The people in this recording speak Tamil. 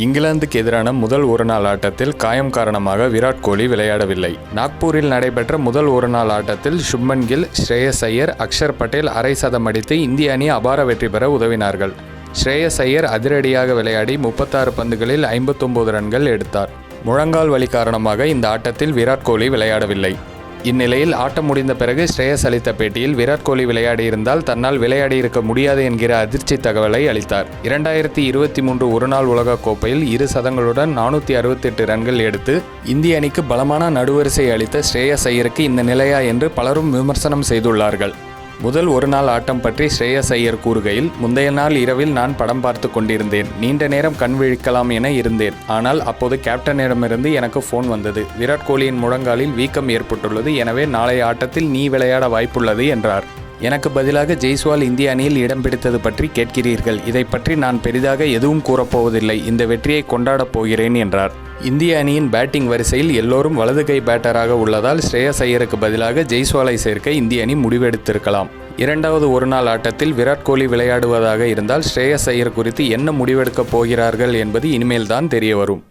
இங்கிலாந்துக்கு எதிரான முதல் ஒருநாள் ஆட்டத்தில் காயம் காரணமாக விராட் கோலி விளையாடவில்லை. நாக்பூரில் நடைபெற்ற முதல் ஒருநாள் ஆட்டத்தில் சுப்மன் கில் ஸ்ரேயஸ் ஐயர் அக்ஷர் பட்டேல் அரை சதம் அடித்து இந்திய அணி அபார வெற்றி பெற உதவினார்கள். ஸ்ரேயஸ் ஐயர் அதிரடியாக விளையாடி முப்பத்தாறு பந்துகளில் ஐம்பத்தொம்போது ரன்கள் எடுத்தார். முழங்கால் வலி காரணமாக இந்த ஆட்டத்தில் விராட் கோலி விளையாடவில்லை. இந்நிலையில் ஆட்டம் முடிந்த பிறகு ஸ்ரேயஸ் அளித்த பேட்டியில் விராட் கோலி விளையாடியிருந்தால் தன்னால் விளையாடியிருக்க முடியாது என்கிற அதிர்ச்சி தகவலை அளித்தார். இரண்டாயிரத்தி இருபத்தி மூன்று ஒருநாள் உலகக் கோப்பையில் இரு சதங்களுடன் நானூற்றி அறுபத்தெட்டு ரன்கள் எடுத்து இந்திய அணிக்கு பலமான நடுவரிசை அளித்த ஸ்ரேயஸ் ஐயருக்கு இந்த நிலையா என்று பலரும் விமர்சனம் செய்துள்ளார்கள். முதல் ஒரு நாள் ஆட்டம் பற்றி ஸ்ரேயஸ் ஐயர் கூறுகையில் முந்தைய நாள் இரவில் நான் படம் பார்த்து கொண்டிருந்தேன். நீண்ட நேரம் கண் விழிக்கலாம் என இருந்தேன். ஆனால் அப்போது கேப்டனிடமிருந்து எனக்கு ஃபோன் வந்தது. விராட் கோலியின் முழங்காலில் வீக்கம் ஏற்பட்டுள்ளது. எனவே நாளைய ஆட்டத்தில் நீ விளையாட வாய்ப்புள்ளது என்றார். எனக்கு பதிலாக ஜெய்ஸ்வால் இந்திய அணியில் இடம் பிடித்தது பற்றி கேட்கிறீர்கள். இதை பற்றி நான் பெரிதாக எதுவும் கூறப்போவதில்லை. இந்த வெற்றியை கொண்டாடப் போகிறேன் என்றார். இந்திய அணியின் பேட்டிங் வரிசையில் எல்லோரும் வலது கை பேட்டராக உள்ளதால் ஸ்ரேயஸ் ஐயருக்கு பதிலாக ஜெய்ஸ்வாலை சேர்க்க இந்திய அணி முடிவெடுத்திருக்கலாம். இரண்டாவது ஒருநாள் ஆட்டத்தில் விராட் கோலி விளையாடுவதாக இருந்தால் ஸ்ரேயஸ் ஐயர் குறித்து என்ன முடிவெடுக்கப் போகிறார்கள் என்பது இனிமேல்தான் தெரிய வரும்.